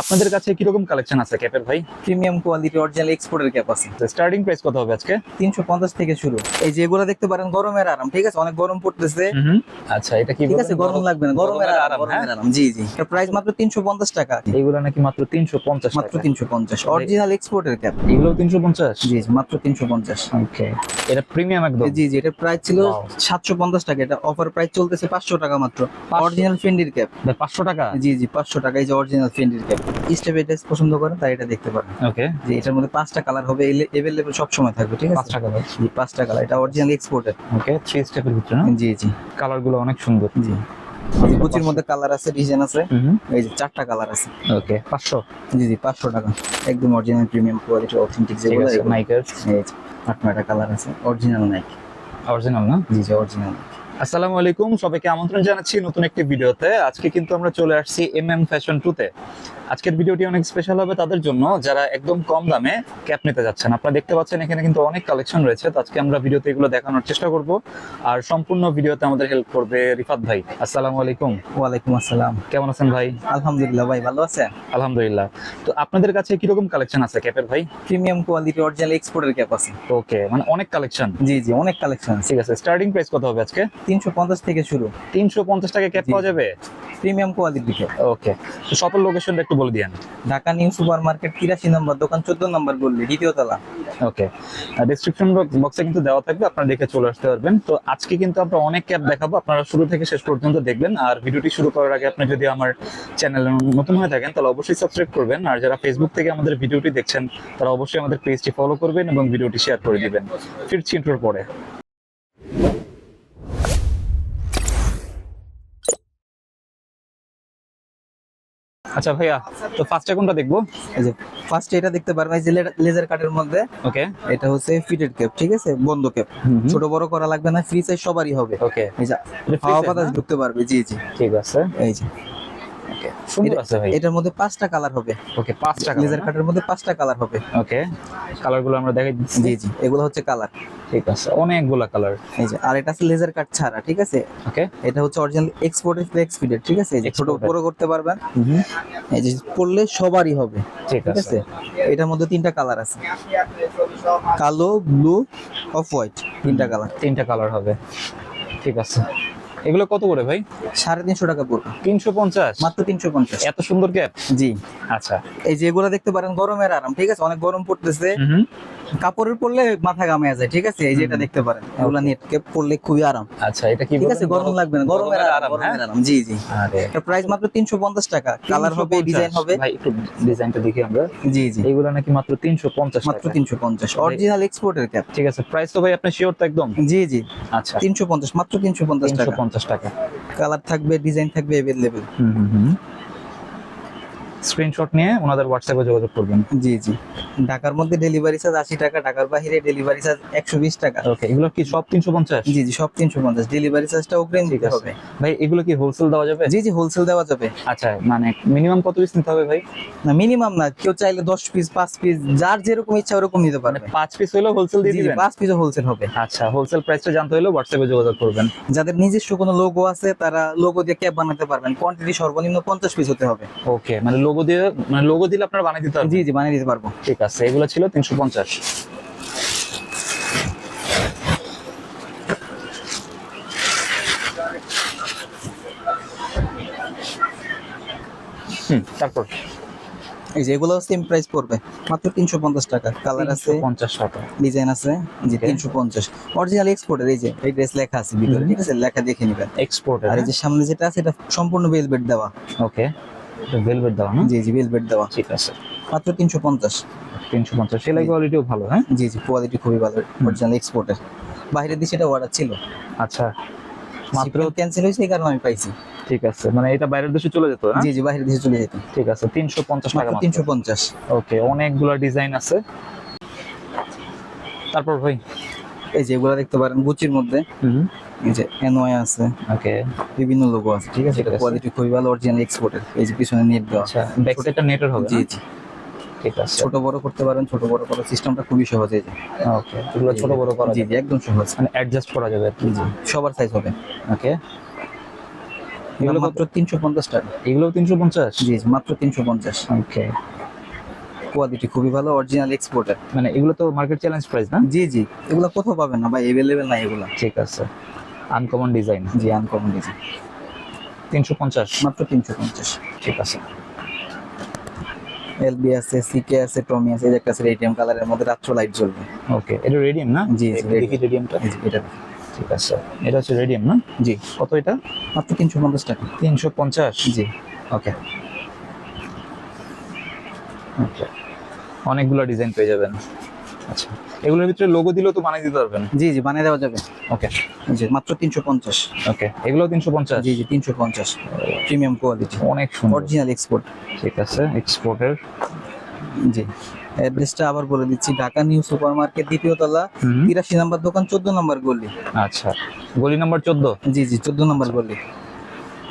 আপনাদের কাছে কীরকম কালেকশন আছে ক্যাপের ভাই? প্রিমিয়াম কোয়ালিটি অরিজিনাল এক্সপোর্টের ক্যাপ আছে। স্টার্টিং প্রাইস কত হবে আজকে? তিনশো পঞ্চাশ থেকে শুরু। এই যে এগুলো দেখতে পারেন গরমের আরাম ঠিক আছে? অনেক গরম পড়তেছে। আচ্ছা এটা কি ঠিক আছে গরম লাগবে না গরমের আরাম আরাম, হ্যাঁ? গরমের আরাম। জি জি। প্রাইস মাত্র তিনশো পঞ্চাশ টাকা। এইগুলো নাকি মাত্র তিনশো পঞ্চাশ মাত্র তিনশো পঞ্চাশ। অরিজিনাল এক্সপোর্টের ক্যাপ এগুলো তিনশো পঞ্চাশ? জি জি মাত্র তিনশো পঞ্চাশ। ওকে। এটা প্রিমিয়াম একদম? জি জি এটা প্রাইস ছিল Wow. সাতশো পঞ্চাশ টাকা। এটা অফার প্রাইস চলতেছে পাঁচশো টাকা মাত্র। অরিজিনাল ফেন্ডির ক্যাপ ভাই, পাঁচশো টাকা? জি জি পাঁচশো টাকা এই যে অরিজিনাল ফেন্ডির ক্যাপ স্টেপ এটা পছন্দ করেন তাই এটা দেখতে পারেন। ওকে যে এটার মধ্যে পাঁচটা কালার হবে এভেলেবেল সব সময় থাকবে ঠিক আছে? টাকা ভাই জি পাঁচটা কালার এটা অরিজিনাল এক্সপোর্টের ওকে থ্রি স্টেপের ভিতরে না? জি জি। কালারগুলো অনেক সুন্দর। জি। কুচির মধ্যে কালার আছে ডিজাইন আছে। এই যে চারটা কালার আছে। ওকে পাঁচশো? জি জি পাঁচশো টাকা। একদম অরিজিনাল প্রিমিয়াম কোয়ালিটি অথেন্টিক যেগুলো। নাইকের এই আট নয়টা কালার আছে। অরিজিনাল নাইক অরিজিনাল না? জি জি অরিজিনাল আসসালামু আলাইকুম। সবাইকে আমন্ত্রণ জানাচ্ছি নতুন একটি ভিডিওতে। আজকে কিন্তু আমরা চলে আসছি এম এম ফ্যাশন টুতে আজকের ভিডিওটি অনেক স্পেশাল হবে তাদের জন্য যারা একদম কম দামে ক্যাপ নিতে যাচ্ছেন। আপনারা দেখতে পাচ্ছেন এখানে কিন্তু অনেক কালেকশন রয়েছে তো আজকে আমরা ভিডিওতে এগুলো দেখানোর চেষ্টা করব। আর সম্পূর্ণ ভিডিওতে আমাদের হেল্প করবে রিফাত ভাই। আসসালামু আলাইকুম। ওয়ালাইকুম আসসালাম। কেমন আছেন ভাই? আলহামদুলিল্লাহ ভাই ভালো আছেন? আলহামদুলিল্লাহ। তো আপনাদের কাছে কীরকম কালেকশন আছে ক্যাপের ভাই? প্রিমিয়াম কোয়ালিটি অরিজিনাল এক্সপোর্টের ক্যাপ আছে। ওকে মানে অনেক কালেকশন জি জি অনেক কালেকশন ঠিক আছে স্টার্টিং প্রাইস কত হবে আজকে? তিনশো পঞ্চাশ থেকে শুরু। তিনশো পঞ্চাশ টাকা ক্যাপ পাওয়া যাবে? প্রিমিয়াম কোয়ালিটি ক্যাপ ওকে তো শপের লোকেশনটা একটু বলে দিয়েন। ঢাকা নিউ সুপার মার্কেট তিরাশি নম্বর দোকান চোদ্দ নম্বর বললি দ্বিতীয় তলা। ওকে। ডিসক্রিপশন বক্সে কিন্তু দেওয়া থাকবে আপনারা দেখে চলে আসতে পারবেন। তো আজকে কিন্তু আমরা অনেক ক্যাব দেখাবো আপনারা শুরু থেকে শেষ পর্যন্ত দেখবেন। আর ভিডিওটি শুরু করার আগে আপনি যদি আমার চ্যানেল নতুন হয়ে থাকেন তাহলে অবশ্যই সাবস্ক্রাইব করবেন। আর যারা ফেসবুক থেকে আমাদের ভিডিওটি দেখছেন তারা অবশ্যই আমাদের পেজটি ফলো করবেন এবং ভিডিওটি শেয়ার করে দিবেন। ফিরছি ইন্টোর পরে। আচ্ছা ভাইয়া তো ফার্স্টে কোনটা দেখব? এই যে ফার্স্ট এটা দেখতে পারবেন এই যে লেজার কাটের মধ্যে। ওকে এটা হচ্ছে ফিটেড ক্যাপ ঠিক আছে? বন্ধ ক্যাপ ছোট বড় করা লাগবে না ফ্রি সাইজ সবারই হবে। ওকে এই যে হাওয়া বাতাস ঢুকতে পারবে জি জি। ঠিক আছে। এই যে। ওকে। সুন্দর আছে ভাই। এটার মধ্যে পাঁচটা কালার হবে। ওকে পাঁচ টাকা লেজার কাটের মধ্যে পাঁচটা কালার হবে। ওকে কালারগুলো আমরা দেখাই দিচ্ছি। জি জি এগুলো হচ্ছে কালার ঠিক আছে অনেকগুলা কালার এই যে আর এটা আছে লেজার কাট ছাড়া ঠিক আছে? ওকে। এটা হচ্ছে অরিজিনাল এক্সপোর্টেড ফ্লেক্স ঠিক আছে? এই যে ছোট বড় করতে পারবেন। এই যে পড়লে সবারই হবে ঠিক আছে। এটার মধ্যে তিনটা কালার আছে। কালো ব্লু অফ হোয়াইট তিনটা কালার তিনটা কালার হবে। ঠিক আছে। এগুলো কত করে ভাই? সাড়ে তিনশো টাকা পড়বে। তিনশো পঞ্চাশ? মাত্র তিনশো পঞ্চাশ। এত সুন্দর ক্যাপ? জি। আচ্ছা। এই যে এগুলো দেখতে পারেন গরমের আরাম ঠিক আছে? অনেক গরম পড়তেছে। কাপড়ের পরলে মাথা ঘামে যায় ঠিক আছে? এই যে এটা দেখতে পারেন এগুলো নেট কেপ পরলে খুবই আরাম। আচ্ছা এটা কি ঠিক আছে? গরম লাগবে না গরমের আরাম হ্যাঁ? গরমের আরাম। জি জি। আরে। এটা প্রাইস মাত্র তিনশো পঞ্চাশ টাকা। কালার হবে ডিজাইন হবে। ভাই একটু ডিজাইনটা দেখি আমরা। জি জি। এইগুলো নাকি মাত্র তিনশো পঞ্চাশ মাত্র তিনশো পঞ্চাশ। অরিজিনাল এক্সপোর্টের ক্যাপ ঠিক আছে প্রাইস তো ভাই আপনি শিওর তো একদম? জি জি। আচ্ছা। তিনশো পঞ্চাশ মাত্র তিনশো পঞ্চাশ তিনশো টাকা পঞ্চাশ টাকা। কালার থাকবে ডিজাইন থাকবে হুম হুম হুম। স্ক্রিনশট নিয়ে ওনাদের হোয়াটসঅ্যাপে যোগাযোগ করবেন। জি জি। ঢাকার মধ্যে ডেলিভারি চার্জ আশি টাকা ঢাকার বাইরে ডেলিভারি চার্জ একশো বিশ টাকা। ওকে এগুলো কি সব তিনশো পঞ্চাশ? জি জি সব তিনশো পঞ্চাশ। ডেলিভারি চার্জটা অগ্রিম দিতে হবে। ভাই এগুলো কি হোলসেল দেওয়া যাবে? জি জি হোলসেল দেওয়া যাবে। আচ্ছা মানে মিনিমাম কত পিস নিতে হবে ভাই? না মিনিমাম না কেউ চাইলে দশ পিস পাঁচ পিস যার যেরকম ইচ্ছা ওরকম নিতে মানে পারবে পাঁচ পিস হলেও হোলসেল দিয়ে দিবেন? পাঁচ পিসও হোলসেল হবে। আচ্ছা হোলসেল প্রাইসটা জানতে হলে হোয়াটসঅ্যাপে যোগাযোগ করবেন। যাদের নিজস্ব কোনো লোগো আছে তারা লোগো দিয়ে ক্যাপ বানাতে পারবেন। কোয়ান্টিটি সর্বনিম্ন পঞ্চাশ পিস হতে হবে। ওকে মানে লোগো দিয়ে মানে লোগো দিলে আপনারা বানিয়ে দিতে পারবেন? জি জি বানিয়ে দিতে পারব। ঠিক আছে এগুলো ছিল তিনশো পঞ্চাশ। তারপর? এই যে এগুলো সেম প্রাইস পড়বে মাত্র তিনশো পঞ্চাশ টাকা। কালার আছে পঞ্চাশ টাকা। ডিজাইন আছে জি. তিনশো পঞ্চাশ। অরিজিনাল এক্সপোর্টের এই যে এই ড্রেস লেখা আছে ভিতরে ঠিক আছে? লেখা দেখে নিবেন। এক্সপোর্ট আর এই যে সামনে যেটা আছে এটা সম্পূর্ণ বেলবেট দেওয়া। ওকে ভেলভেট দেওয়া না? জি জি বেলবেট দেওয়া। ঠিক আছে। মাত্র তিনশো পঞ্চাশ। তিনশো পঞ্চাশ সেলাই কোয়ালিটিও ভালো হ্যাঁ? জি জি কোয়ালিটি খুবই ভালো অরিজিনাল এক্সপোর্টের বাইরের দেশে এটা অর্ডার ছিল। আচ্ছা। মাত্র ক্যান্সেল হয়েছে এই কারণে আমি পাইছি। ঠিক আছে মানে এটা বাইরের দেশে চলে যেত জি জি বাইরের দেশে চলে যেত। ঠিক আছে তিনশো পঞ্চাশ টাকা তিনশো পঞ্চাশ। ওকে অনেকগুলো ডিজাইন আছে। তারপর ভাই? এই যে এগুলো দেখতে পারেন গুচির মধ্যে। হুম। এই যে এনওয়াই আছে ওকে বিভিন্ন লোগো আছে ঠিক আছে? এটা কোয়ালিটি খুবই ভালো অরিজিনাল এক্সপোর্টের এই যে পিছনে নেট দেওয়া আচ্ছা ব্যাক সাইডটা নেটের হবে জি জি। ঠিক আছে। ছোট বড় করতে পারেন ছোট বড় করার সিস্টেমটা খুবই সহজ এই যে। ওকে এগুলো ছোট বড় করা জি জি একদম সহজ। মানে অ্যাডজাস্ট করা যাবে আর কি। জি সবার সাইজ হবে। ওকে এগুলো মাত্র তিনশো পঞ্চাশ টাকা। এগুলো তিনশো পঞ্চাশ? জি মাত্র তিনশো পঞ্চাশ। ওকে কোয়ালিটি খুবই ভালো অরিজিনাল এক্সপোর্টার মানে এগুলো তো মার্কেট চ্যালেঞ্জ প্রাইস না? জি জি এগুলো কোথাও পাবেন না ভাই এভেলেবেল না এগুলো। ঠিক আছে। আনকমন ডিজাইন জি আনকমন ডিজাইন তিনশো পঞ্চাশ। মাত্র তিনশো পঞ্চাশ। ঠিক আছে। এলবি আছে সিকে আছে টমি আছে এই একটা আছে এটিএম কালারের মধ্যে রাত্র লাইট জ্বলবে। ওকে এটা রেডিয়াম না? জি, জি, দেখি রেডিয়ামটা এটা ঠিক আছে। এটা হচ্ছে রেডিয়াম না? জি। কত এটা? মাত্র তিনশো পঞ্চাশ টাকা। তিনশো পঞ্চাশ? জি ওকে ওকে অনেকগুলো ডিজাইন পেয়ে যাবেন। আচ্ছা। এগুলোর ভিতরে লোগো দিলেও তো বানিয়ে দিতে পারবেন। জি জি বানিয়ে দেওয়া যাবে। ওকে জি মাত্র তিনশো পঞ্চাশ। ওকে এগুলো তিনশো পঞ্চাশ? জি জি তিনশো পঞ্চাশ। প্রিমিয়াম কোয়ালিটি অনেক সুন্দর। অরিজিনাল এক্সপোর্ট ঠিক আছে এক্সপোর্টের জি অ্যাড্রেসটা আবার বলে দিচ্ছি। ঢাকা নিউ সুপার মার্কেট দ্বিতীয় তলা তিরাশি নাম্বার দোকান চোদ্দ নাম্বার গলি। আচ্ছা গলি নাম্বার চোদ্দ? জি জি চোদ্দ নাম্বার গলি।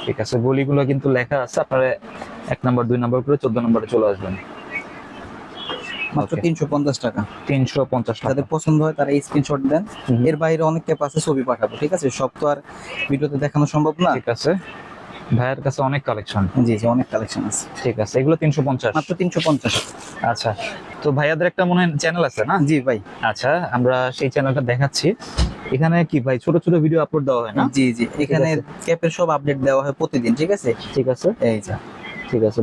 ঠিক আছে গলিগুলো কিন্তু লেখা আছে আপনারা এক নাম্বার দুই নাম্বার করে চোদ্দ নাম্বারে চলে আসবেন। মাত্র Okay. তিনশো পঞ্চাশ টাকা। যাদের পছন্দ হয় তারা এই স্ক্রিনশট দেন। এর বাইরে অনেক ক্যাপ আছে ছবি পাঠাবো ঠিক আছে? সব তো আর ভিডিওতে দেখানো সম্ভব না। ঠিক আছে। ভাইয়ের কাছে অনেক কালেকশন জি জি অনেক কালেকশন আছে। ঠিক আছে এগুলো তিনশো পঞ্চাশ। মাত্র তিনশো পঞ্চাশ। আচ্ছা তো ভাইয়াদের একটা মনে চ্যানেল আছে না? জি ভাই। আচ্ছা আমরা সেই চ্যানেলটা দেখাচ্ছি। এখানে কি ভাই ছোট ছোট ভিডিও আপলোড দেওয়া হয় না? জি জি এখানে। ক্যাপের সব আপডেট দেওয়া হয় প্রতিদিন ঠিক আছে? ঠিক আছে। এই যে। ঠিক আছে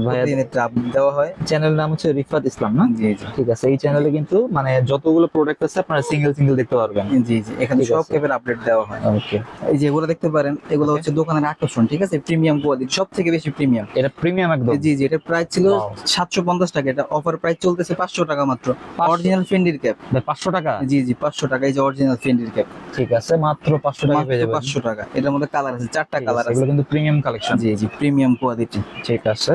আপডেট দেওয়া হয়। চ্যানেল নাম হচ্ছে রিফাত ইসলাম না? জি জি। ঠিক আছে এই চ্যানেলে কিন্তু মানে যতগুলো প্রোডাক্ট আছে আপনারা সিঙ্গেল সিঙ্গেল দেখতে পারবেন। জি জি এখানে সব। ক্যাপের আপডেট দেওয়া হয়। ওকে এই যে এগুলো দেখতে পারেন এগুলো হচ্ছে দোকানের আকর্ষণ ঠিক আছে? প্রিমিয়াম কোয়ালিটি সব থেকে বেশি প্রিমিয়াম এটা প্রিমিয়াম একদম। জি জি এটা প্রাইস ছিল Wow. সাতশো পঞ্চাশ টাকা এটা অফার প্রাইস চলতেছে পাঁচশো টাকা মাত্র। অরিজিনাল ফেন্ডির ক্যাপ পাঁচশো টাকা? জি জি পাঁচশো টাকা এই যে অরিজিনাল ফেন্ডির ক্যাপ ঠিক আছে মাত্র পাঁচশো টাকা পেয়ে যাবেন। পাঁচশো টাকা। এটার মধ্যে কালার আছে চারটা কালার আছে এগুলো কিন্তু প্রিমিয়াম কালেকশন জি জি প্রিমিয়াম কোয়ালিটি ঠিক আছে।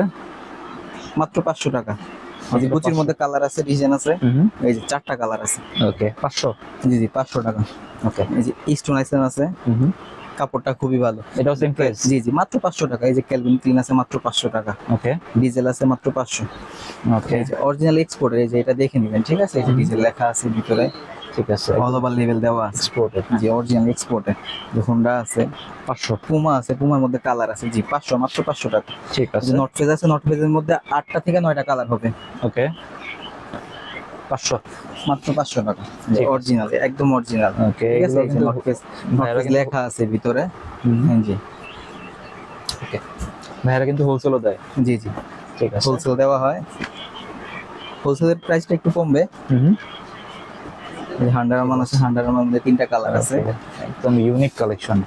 মাত্র পাঁচশো টাকা। গুচির মধ্যে কালার আছে ডিজাইন আছে। এই যে চারটা কালার আছে। ওকে পাঁচশো? জি জি পাঁচশো টাকা। ওকে এই যে স্টোন আইসেন আছে। কাপড়টা খুবই ভালো। এটাও সেম প্রাইস জি জি মাত্র পাঁচশো টাকা। এই যে ক্যালভিন ক্লিন আছে মাত্র পাঁচশো টাকা। ওকে। ডিজেল আছে মাত্র পাঁচশো। ওকে। অরিজিনাল এক্সপোর্ট এই যে এটা দেখে নেবেন ঠিক আছে? এই যে ডিজেল লেখা আছে ভিতরে। ঠিক আছে অল ওভার লেভেল দেওয়া আছে। এক্সপোর্টেড জি অরিজিনাল এক্সপোর্টে যে হোন্ডা আছে পাঁচশো। পুমা আছে পুমার মধ্যে কালার আছে। জি পাঁচশো মাত্র পাঁচশো টাকা। ঠিক আছে। নট ফেজ আছে নট ফেজের মধ্যে আটটা থেকে নয়টা কালার হবে। ওকে পাঁচশো। মাত্র পাঁচশো টাকা। ঠিক অরিজিনাল একদম অরিজিনাল ওকে ঠিক আছে নট ফেজ ফেজ লেখা আছে ভিতরে। হ্যাঁ, জি। ওকে ভাইয়ারা কিন্তু হোলসেলও দেয়। জি জি। ঠিক আছে। হোলসেল দেওয়া হয়। হোলসেলের প্রাইসটা একটু কমবে। হুম। হান্ডার মান আছে হান্ডার মধ্যে তিনটা কালার আছে। একদম ইউনিক কালেকশন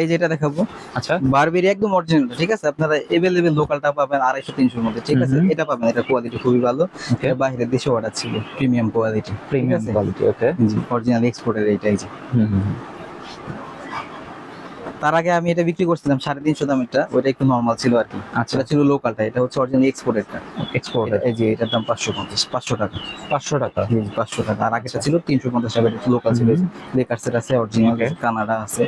এই যেটা দেখাবো। আচ্ছা। বারবেরি একদম অরিজিনাল ঠিক আছে? আপনারা এভেলেবেল লোকালটা পাবেন আড়াইশো তিনশোর মধ্যে ঠিক আছে? এটা পাবেন এটা কোয়ালিটি খুবই ভালো। এটা বাইরের দেশে অর্ডার ছিল premium quality premium quality okay original এক্সপোর্টের এইটাই যে। হুম। তার আগে আমি এটা বিক্রি করছিলাম সাড়ে তিনশো দামেরটা ওইটা একটু নর্মাল ছিল আর কি। আচ্ছা। এটা ছিল লোকালটা এটা হচ্ছে অরিজিনাল এক্সপোর্টেরটা এক্সপোর্ট এই যে এটার দাম পাঁচশো পঞ্চাশ পাঁচশো টাকা। পাঁচশো টাকা। জি পাঁচশো টাকা। আর আগেটা ছিল তিনশো পঞ্চাশ টাকা লোকাল ছিল। লেকার্সের আছে অরিজিনাল কানাডা আছে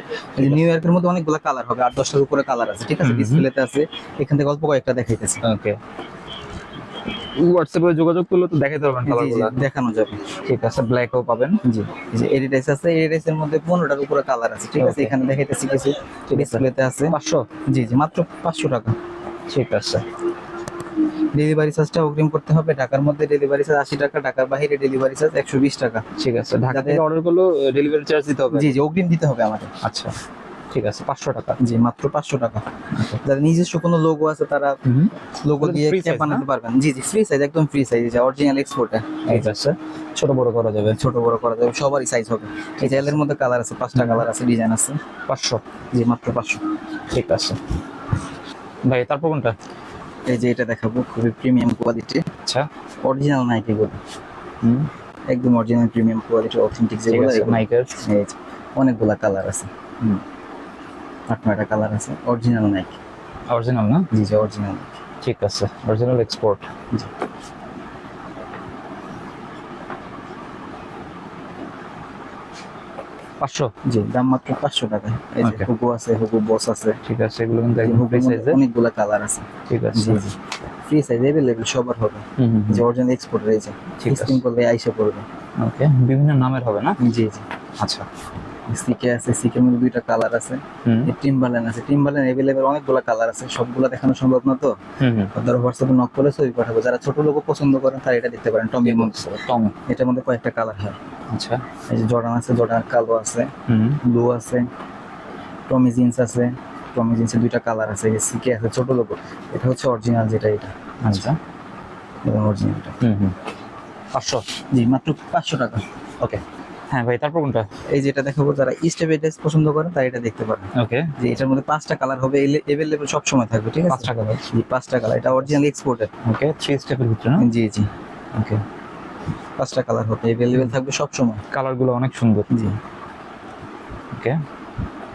নিউ ইয়র্কের মধ্যে অনেকগুলো কালার হবে আট দশটার উপরে কালার আছে ঠিক আছে। ডিসপ্লেতে আছে। এখান থেকে অল্প কয়েকটা দেখাইতেছে। ওকে হোয়াটসঅ্যাপে যোগাযোগ করলে তো দেখাতে পারবেন জি, জি, কালারগুলো দেখানো যাবে। ঠিক আছে ব্ল্যাকও পাবেন। জি যে এডিটাইস আছে এডিটাইসের মধ্যে পনেরোটার উপরে কালার আছে ঠিক আছে? এখানে দেখাইতেছি কিছু ডিসপ্লেতে আছে। পাঁচশো? জি জি মাত্র পাঁচশো টাকা। ঠিক আছে। ডেলিভারি চার্জটা অগ্রিম করতে হবে। ঢাকার মধ্যে ডেলিভারি চার্জ আশি টাকা ঢাকার বাইরে ডেলিভারি চার্জ একশো বিশ টাকা। ঠিক আছে ঢাকা থেকে অর্ডার করলেও ডেলিভারি চার্জ দিতে হবে। জি জি অগ্রিম দিতে হবে আমাদের। আচ্ছা। ঠিক আছে পাঁচশো টাকা। জি মাত্র পাঁচশো টাকা। যাদের নিজস্ব কোনো লোগো আছে তারা লোগো দিয়ে ক্যাপ বানাতে পারবেন। জি জি ফ্রি সাইজ একদম ফ্রি সাইজ যে অরিজিনাল এক্সপোর্টে ঠিক আছে ছোট বড় করা যাবে। ছোট বড় করা যাবে সবারই সাইজ হবে। এই এর মধ্যে কালার আছে পাঁচটা কালার আছে ডিজাইন আছে। পাঁচশো। জি মাত্র পাঁচশো। ঠিক আছে। ভাই তারপর কোনটা? এই যে এটা দেখাবো খুবই প্রিমিয়াম কোয়ালিটি আচ্ছা। অরিজিনাল নাইকি গুলো হুম। একদম অরিজিনাল প্রিমিয়াম কোয়ালিটি অথেন্টিক যেগুলো আছে। নাইকের অনেকগুলা কালার আছে। হুম। আট নয়টা কালার আছে। অরিজিনাল নাইকি অরিজিনাল না? জি জি অরিজিনাল ঠিক আছে। অরিজিনাল এক্সপোর্ট জি। পাঁচশো? জি দাম মাত্র পাঁচশো টাকা। এই যে. হুগু আছে হুগু বস আছে। ঠিক আছে এগুলো কিন্তু একদম ফ্রি সাইজে অনেকগুলা কালার আছে। ঠিক আছে। জি জি। ফ্রি সাইজ এভেলেবেল সবার হবে। যে অরিজিনাল এক্সপোর্ট রয়েছে। ঠিক আছে। করলে আইসা পড়বে। ওকে বিভিন্ন নামের হবে না? জি জি। আচ্ছা। সিকে আছে সিকের মধ্যে দুইটা কালার আছে। হুম। টিম্বারল্যান্ড আছে। টিম্বারল্যান্ড অ্যাভেলেবেল অনেকগুলো কালার আছে সবগুলো দেখানো সম্ভব না তো? ধরো হোয়াটসঅ্যাপে নক করলে ছবি পাঠাবো। যারা ছোট লোকও পছন্দ করেন তারা এটা দেখতে পারেন মধ্যে টম এটার মধ্যে কয়েকটা কালার হয়। আচ্ছা। এই যে জর্ডান আছে জর্ডান কালো আছে হুম। ব্লু আছে টমি জিন্স আছে টমি জিন্সের দুইটা কালার আছে এই সিকে আছে ছোট লোক। এটা হচ্ছে অরিজিনাল যেটা এটা। আচ্ছা। অরিজিনালটা হুম হুম। পাঁচশো? জি মাত্র পাঁচশো টাকা। ওকে হ্যাঁ ভাই তারপর কোনটা? এই যেটা দেখাবো যারা স্টেবিলাইজ পছন্দ করেন তারা এটা দেখতে পারেন ওকে যে এটার মধ্যে পাঁচটা কালার হবে এভেলেবেল সব সময় থাকবে ঠিক আছে? পাঁচটা কালার জি পাঁচটা কালার এটা অরিজিনাল এক্সপোর্টেড ওকে থ্রি স্টেপের ভিতরে না? জি জি। ওকে পাঁচটা কালার হবে এভেলেবেল থাকবে সব সময়। কালারগুলো অনেক সুন্দর। জি। ওকে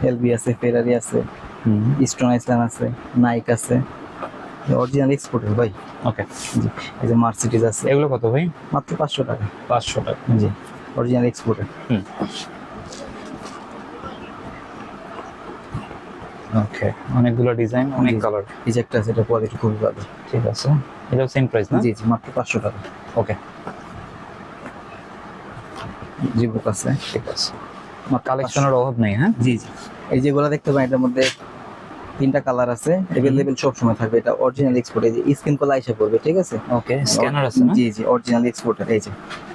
এলবি আছে ফেরারি আছে হুম। স্টোন আইসল্যান্ড আছে নাইক আছে। অরিজিনাল এক্সপোর্টের ভাই। ওকে জি এই যে মার্সিডিজ আছে। এগুলো কত ভাই? মাত্র পাঁচশো টাকা। পাঁচশো টাকা। জি। অরিজিনাল এক্সপোর্টের ওকে অনেকগুলো ডিজাইন অনেক কালার এই যে একটা আছে এটা কোয়ালিটি খুবই ভালো। ঠিক আছে। এটাও সেম প্রাইস না? জি জি মাত্র পাঁচশো টাকা। ওকে জি বুক আছে। ঠিক আছে। মাত্র কালেকশনের অভাব নেই হ্যাঁ? জি জি। এই যেগুলো দেখতে পাই এটার মধ্যে তিনটা কালার আছে এভেলেবেল সব সময় থাকবে। এটা অরিজিনাল এক্সপোর্ট এই যে স্ক্রিন কল আইসা পড়বে ঠিক আছে? ওকে স্ক্যানার আছে না? জি জি অরিজিনাল এক্সপোর্টের এই যে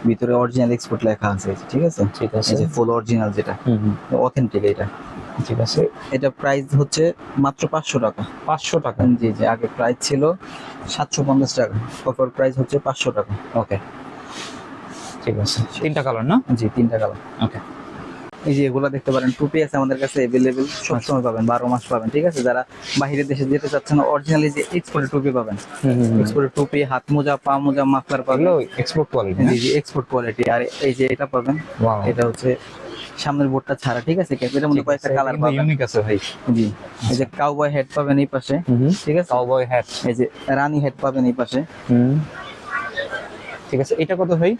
ভিতরে অরিজিনাল এক্সপোর্ট লেখা আছে ঠিক আছে? ঠিক আছে। এই যে ফুল অরিজিনাল যেটা অথেন্টিক এটা। ঠিক আছে। এটা প্রাইস হচ্ছে মাত্র পাঁচশো টাকা। পাঁচশো টাকা? জি জি আগে প্রাইস ছিল সাতশো পঞ্চাশ টাকা অফার প্রাইস হচ্ছে পাঁচশো টাকা। ওকে ঠিক আছে। তিনটা কালার না? জি তিনটা কালার ওকে এই যে এগুলো দেখতে পারেন টুপি আছে আমাদের কাছে অ্যাভেলেবেল সবসময় পাবেন বারো মাস পাবেন ঠিক আছে? যারা বাইরের দেশে যেতে চাচ্ছেন অরিজিনালি যে এক্সপোর্টের টুপি পাবেন। এক্সপোর্টের টুপি হাত মোজা পা মোজা মাফলার পাবেন। এক্সপোর্ট কোয়ালিটি জি জি এক্সপোর্ট কোয়ালিটি আর এই যে এটা পাবেন এটা হচ্ছে সামনের বোর্ডটা ছাড়া ঠিক আছে? ক্যাপের মধ্যে কয়েকটা কালার পাবেন। ইউনিক আছে ভাই। জি এই যে কাউবয় হেড পাবেন এই পাশে ঠিক আছে? কাউবয় হ্যাট এই যে রানী হেড পাবেন এই পাশে। ঠিক আছে এটা কত ভাই?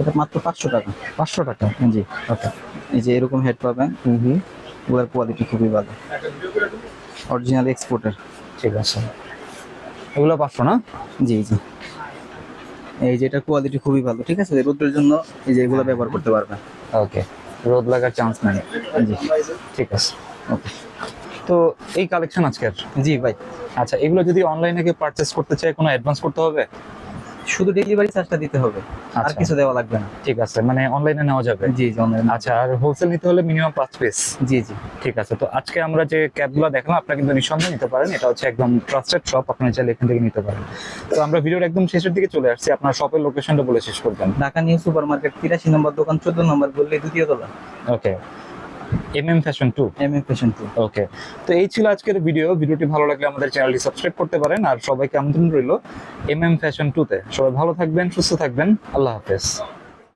এটা মাত্র পাঁচশো টাকা। পাঁচশো টাকা? জি। ওকে এই যে এরকম হেড পাবেন হুম হুম। ওগুলোর কোয়ালিটি খুবই ভালো। অরিজিনাল এক্সপোর্টের ঠিক আছে। এগুলো পাঁচশো না? জি জি। এই যে এটা কোয়ালিটি খুবই ভালো ঠিক আছে? রোদ্রের জন্য এই যে এগুলো ব্যবহার করতে পারবেন। ওকে। রোদ লাগার চান্স নাই। জি। ঠিক আছে। ওকে। তো এই কালেকশন আজকের? জি ভাই। আচ্ছা এগুলো যদি অনলাইনে কেউ পারচেস করতে চায় কোনো অ্যাডভান্স করতে হবে? শুধু ডেলিভারি চার্জটা দিতে হবে আর আচ্ছা। কিছু দেওয়া লাগবে না। ঠিক আছে মানে অনলাইনে নেওয়া যাবে? জি জি online আচ্ছা আর হোলসেল নিতে হলে মিনিমাম পাঁচ পিস জি জি। ঠিক আছে তো আজকে আমরা যে ক্যাবগুলো দেখলাম আপনারা কিন্তু নিঃসন্দেহে নিতে পারেন। এটা হচ্ছে একদম ট্রাস্টেড শপ আপনারা চাইলে এখান থেকে নিতে পারেন। তো আমরা ভিডিওর একদম শেষের দিকে চলে আসছি আপনার শপের লোকেশনটা বলে শেষ করবেন ঢাকা নিউ সুপার মার্কেট তিরাশি নম্বর দোকান চোদ্দ নম্বর বললে দ্বিতীয় তলা। Okay M M fashion two MM M fashion two okay তো এই ছিল আজকের ভিডিও ভিডিওটি ভালো লাগলে আমাদের চ্যানেলটি সাবস্ক্রাইব করতে পারেন। আর সবাইকে আমন্ত্রণ রইল এমএম এম ফ্যাশন টুতে সবাই ভালো থাকবেন সুস্থ থাকবেন। আল্লাহ হাফেজ।